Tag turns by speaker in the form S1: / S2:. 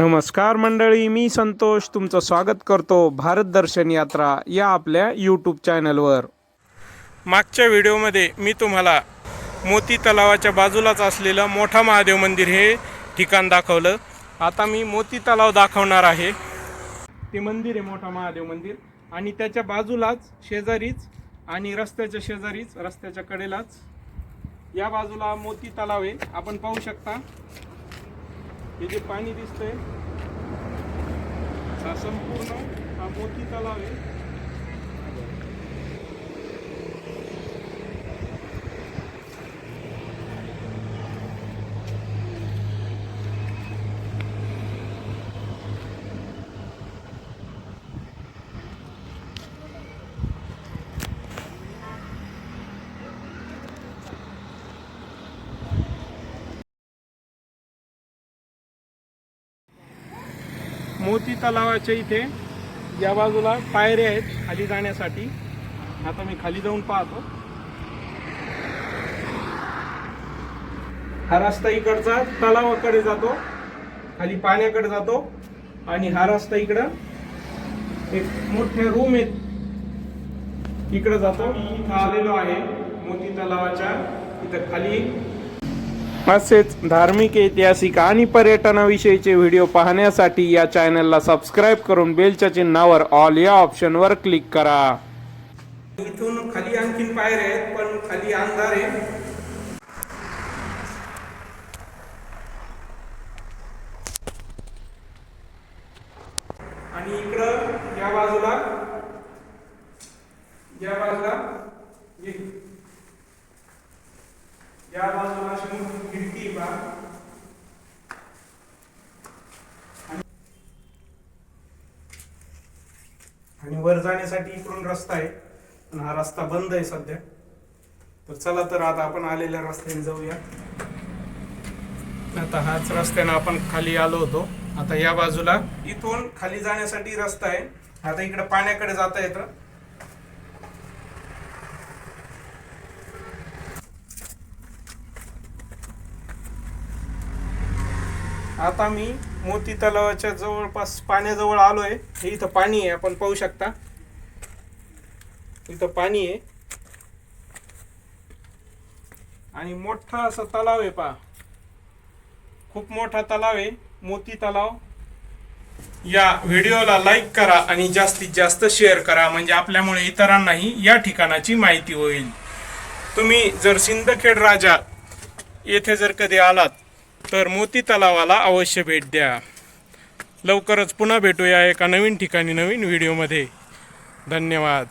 S1: नमस्कार मंडळी मी संतोष तुमचं स्वागत करतो भारत दर्शन यात्रा या आपल्या यूट्यूब चॅनलवर मागच्या व्हिडिओमध्ये मी तुम्हाला मोती तलावाच्या बाजूलाच असलेलं मोठा महादेव मंदिर हे ठिकाण दाखवलं. आता मी मोती तलाव दाखवणार आहे. ते मंदिर आहे मोठा महादेव मंदिर आणि त्याच्या बाजूलाच शेजारीच आणि रस्त्याच्या शेजारीच रस्त्याच्या कडेलाच या बाजूला मोती तलाव आहे. आपण पाहू शकता. हे जे पाणी दिसतंय हा संपूर्ण हा मोती तलाव आहे. मोती तलावाच्या इथे या बाजूला पायऱ्या आहेत खाली जाण्यासाठी. आता मी खाली जाऊन पाहतो. हा रस्ता इकडचा तलावाकडे जातो. खाली पाण्याकडे जातो. आणि हा रस्ता इकडं एक मोठे रूम आहेत. इकडं जातो. इथं आलेलो आहे मोती तलावाच्या. इथं खाली असेच धार्मिक ऐतिहासिक आणि पर्यटनाविषयीचे व्हिडिओ पाहण्यासाठी या चॅनलला सबस्क्राईब करून बेलच्या चिन्हावर ऑल या ऑप्शनवर क्लिक करा. इथून खाली आणखीन पायऱ्या आहेत पण खाली अंधार आहे. आणि इकडं या बाजूला या बाजूला या बाजूला अशी मोठी खिडकी आणि- आणि वर जाण्यासाठी इकडून रस्ता आहे. पण हा रस्ता बंद आहे सध्या. तर चला तर आता आपण आलेल्या रस्त्याने जाऊया. आता हाच रस्त्याने आपण खाली आलो होतो. आता या बाजूला इथून खाली जाण्यासाठी रस्ता आहे. आता इकडे पाण्याकडे जाता येतं. आता मी मोती तलावाच्या जवळपास पाण्याजवळ आलोय. हे इथं पाणी आहे आपण पाहू शकता. इथं पाणी आहे. आणि मोठा असा तलाव आहे पहा. खूप मोठा तलाव आहे मोती तलाव. या व्हिडिओला लाईक करा आणि जास्तीत जास्त शेअर करा म्हणजे आपल्यामुळे इतरांनाही या ठिकाणाची माहिती होईल. तुम्ही जर सिंदखेड राजा येथे जर कधी आलात तर मोती तलावाला अवश्य भेट द्या. लवकरच पुन्हा भेटूया एका नवीन ठिकाणी नवीन व्हिडिओमध्ये. धन्यवाद.